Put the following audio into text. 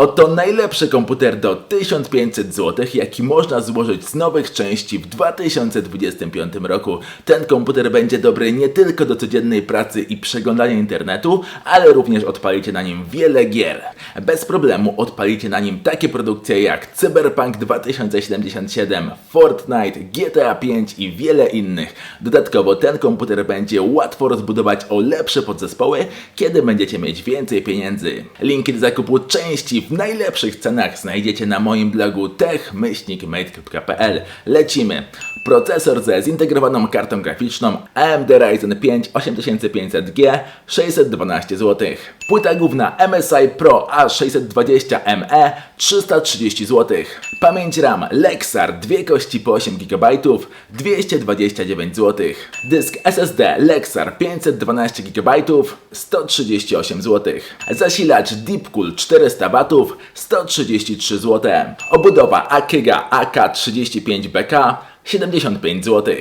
Oto najlepszy komputer do 1500 zł, jaki można złożyć z nowych części w 2025 roku. Ten komputer będzie dobry nie tylko do codziennej pracy i przeglądania internetu, ale również odpalicie na nim wiele gier. Bez problemu odpalicie na nim takie produkcje jak Cyberpunk 2077, Fortnite, GTA 5 i wiele innych. Dodatkowo ten komputer będzie łatwo rozbudować o lepsze podzespoły, kiedy będziecie mieć więcej pieniędzy. Linki do zakupu części w najlepszych cenach znajdziecie na moim blogu tech-mate.pl. Lecimy! Procesor ze zintegrowaną kartą graficzną AMD Ryzen 5 8500G 612 zł. Płyta główna MSI Pro A620ME 330 zł. Pamięć RAM Lexar 2 kości po 8 GB 229 zł. Dysk SSD Lexar 512 GB 138 zł. Zasilacz Deepcool 400 W 133 zł. Obudowa Akega AK35BK 75 zł.